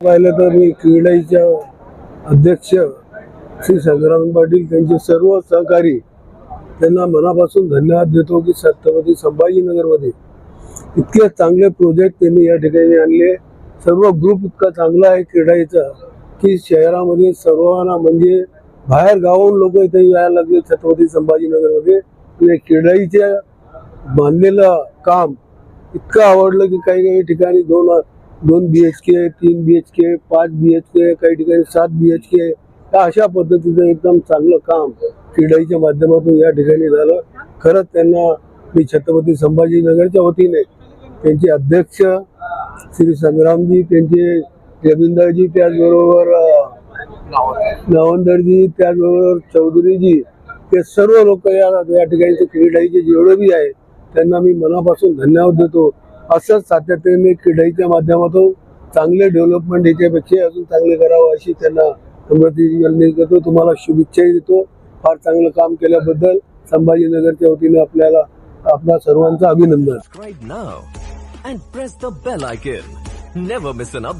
पाहिलं तर मी क्रीडाईच्या अध्यक्ष श्री संग्राम पाटील त्यांचे सर्व सहकारी त्यांना मनापासून धन्यवाद देतो की छत्रपती संभाजीनगरमध्ये इतके चांगले प्रोजेक्ट त्यांनी या ठिकाणी आणले. सर्व ग्रुप इतका चांगला आहे क्रीडाईचा की शहरामध्ये सर्वांना म्हणजे बाहेर गावाहून लोक इथे यायला लागले छत्रपती संभाजीनगरमध्ये. म्हणजे आणि क्रीडाईच्या बांधलेलं काम इतकं आवडलं की काही काही ठिकाणी दोन दोन बी एच के तीन बी एच के पाच बी एच के काही ठिकाणी सात बी एच के अशा पद्धतीचं एकदम चांगलं काम क्रीडाईच्या माध्यमातून या ठिकाणी झालं. खरंच त्यांना मी छत्रपती संभाजीनगरच्या वतीने त्यांचे अध्यक्ष श्री संग्रामजी त्यांचे जमीनदारजी त्याचबरोबर अं, नवंदरजी त्याचबरोबर चौधरीजी ते सर्व लोक या या ठिकाणचे क्रीडाईचे जेवढे बी आहे त्यांना मी मनापासून धन्यवाद देतो. असंच सातत्याने क्रीडाईच्या माध्यमातून चांगले डेव्हलपमेंट याच्यापेक्षा अजून चांगले करावं अशी त्यांना समृद्धी करतो तुम्हाला शुभेच्छाही देतो फार चांगलं काम केल्याबद्दल संभाजीनगरच्या वतीने आपल्याला आपल्या सर्वांचं अभिनंदन Subscribe now press press the bell icon. Never miss an.